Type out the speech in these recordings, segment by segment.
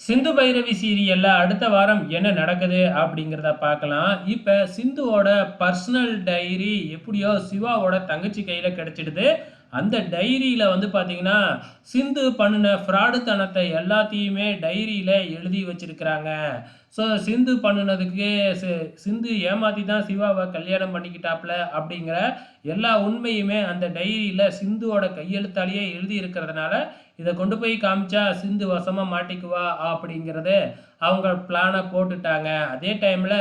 சிந்து பைரவி சீரியல்ல அடுத்த வாரம் என்ன நடக்குது அப்படிங்கிறத பார்க்கலாம். இப்போ சிந்துவோட பர்சனல் டைரி எப்படியோ சிவாவோட தங்கச்சி கையில் கிடச்சிடுது. அந்த டைரியில் வந்து பார்த்தீங்கன்னா சிந்து பண்ணின ஃப்ராடுத்தனத்தை எல்லாத்தையுமே டைரியில் எழுதி வச்சுருக்கிறாங்க. ஸோ சிந்து பண்ணினதுக்கு சி- சிந்து ஏமாற்றி தான் சிவாவை கல்யாணம் பண்ணிக்கிட்டாப்ல அப்படிங்கிற எல்லா உண்மையுமே அந்த டைரியில் சிந்துவோட கையெழுத்தாலேயே எழுதி இருக்கிறதுனால இதை கொண்டு போய் காமிச்சா சிந்து வசமாக மாட்டிக்குவா அப்படிங்கிறது அவங்க பிளானை போட்டுட்டாங்க. அதே டைமில்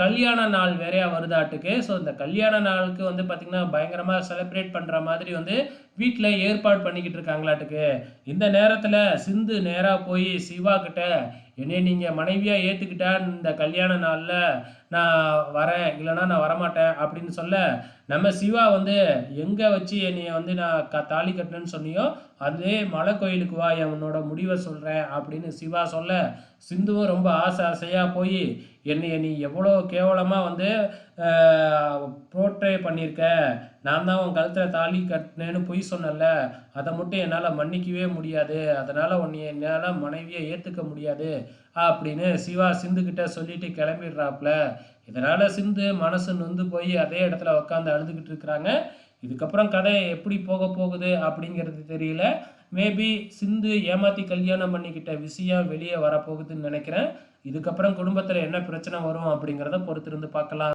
கல்யாண நாள் வேறையா வருதாட்டுக்கு. ஸோ இந்த கல்யாண நாளுக்கு வந்து பார்த்திங்கன்னா பயங்கரமாக செலிப்ரேட் பண்ணுற மாதிரி வந்து வீட்டில் ஏற்பாடு பண்ணிக்கிட்டு இருக்காங்களாட்டுக்கு. இந்த நேரத்தில் சிந்து நேராக போய் சிவா கிட்ட என்னை நீங்கள் மனைவியாக ஏற்றுக்கிட்டா இந்த கல்யாண நாளில் நான் வரேன் இல்லைன்னா நான் வரமாட்டேன் அப்படின்னு சொல்ல நம்ம சிவா வந்து எங்கே வச்சு என்னைய வந்து நான் க தாலி கட்டினேன்னு சொன்னியோ அதே மலை கோயிலுக்கு வா என்னோட உன்னோட முடிவை சொல்கிறேன் அப்படின்னு சிவா சொல்ல சிந்துவும் ரொம்ப ஆசை ஆசையாக போய் என்னைய நீ எவ்வளோ கேவலமாக வந்து போர்ட்ரே பண்ணியிருக்க நான் தான் உன் கழுத்தில் தாலி கட்டினேன்னு பொய் சொன்னல அதை மட்டும் என்னால் மன்னிக்கவே முடியாது. அதனால் உன்னை என்னால் மனைவியை ஏற்றுக்க முடியாது அப்படின்னு சிவா சிந்துக்கிட்ட சொல்லிட்டு கிளம்பிடுறாப்புல. இதனால் சிந்து மனசு நொந்து போய் அதே இடத்துல உட்காந்து அழுதுகிட்டு இருக்கிறாங்க. இதுக்கப்புறம் கதை எப்படி போக போகுது அப்படிங்கிறது தெரியல. மேபி சிந்து ஏமாத்தி கல்யாணம் பண்ணிக்கிட்ட விஷயம் வெளியே வரப்போகுதுன்னு நினைக்கிறேன். இதுக்கப்புறம் குடும்பத்தில் என்ன பிரச்சனை வரும் அப்படிங்கிறத பொறுத்திருந்து பார்க்கலாம்.